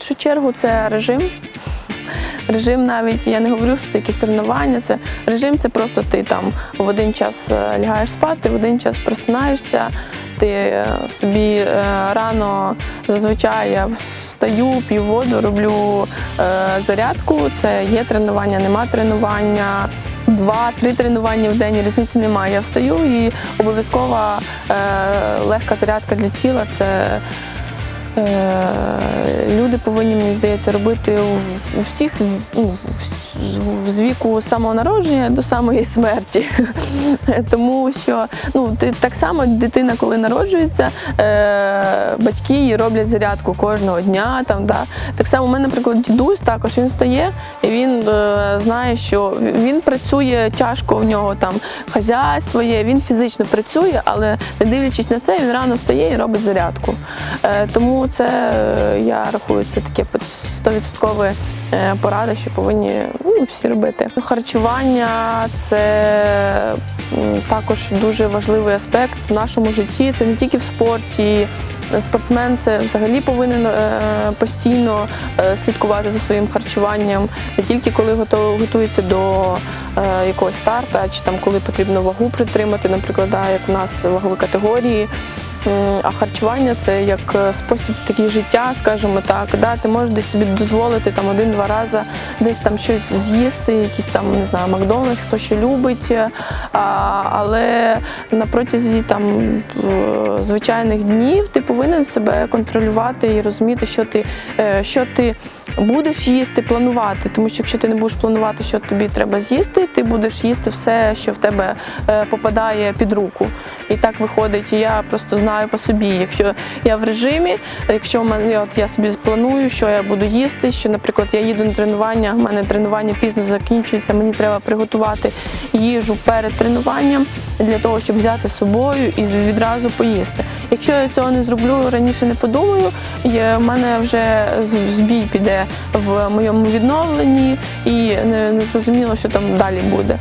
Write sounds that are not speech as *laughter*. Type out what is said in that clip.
першу чергу це режим. Режим навіть я не говорю, що це якісь тренування. Це режим це просто ти там в один час е, лягаєш спати, в один час просинаєшся. Ти е, собі е, рано зазвичай я встаю, п'ю воду, роблю зарядку. Це є тренування, нема тренування. Два-три тренування в день різниці немає. Я встаю і обов'язкова легка зарядка для тіла це люди повинні, мені здається, робити у- у всіх ну, в- з віку самого народження до самої смерті. *laughs* Тому що ну, ти, так само дитина, коли народжується, е, батьки їй роблять зарядку кожного дня. Там, да. Так само у мене, наприклад, дідусь також він стає і він е, знає, що він працює тяжко в нього там хазяйство є, він фізично працює, але не дивлячись на це, він рано встає і робить зарядку. Е, тому це е, я рахую, це таке 100% е, порада, що повинні ну, всі робити. Харчування це також дуже важливий аспект в нашому житті. Це не тільки в спорті. Спортсмен це взагалі повинен е, постійно е, слідкувати за своїм харчуванням, не тільки коли готується до якогось старту, чи там коли потрібно вагу притримати, наприклад, як в нас вагові категорії. М, А харчування це як е, спосіб такий життя, скажімо так. Да? Ти можеш десь собі дозволити там один-два рази десь там щось з'їсти, якісь там не знаю, Макдональдс, хто що любить. А, але на протязі там звичайних днів ти повинен себе контролювати і розуміти, що ти, е, що ти будеш їсти, планувати. Тому що якщо ти не будеш планувати, що тобі треба з'їсти, ти будеш їсти все, що в тебе е, попадає під руку. І так виходить. Я просто знаю по собі, якщо я в режимі, якщо в мене от я собі планую, що я буду їсти, що, наприклад, я їду на тренування, в мене тренування пізно закінчується, мені треба приготувати їжу перед тренуванням для того, щоб взяти з собою і відразу поїсти. Якщо я цього не зроблю, раніше не подумаю, в мене вже збій піде в моєму відновленні і не зрозуміло, що там далі буде.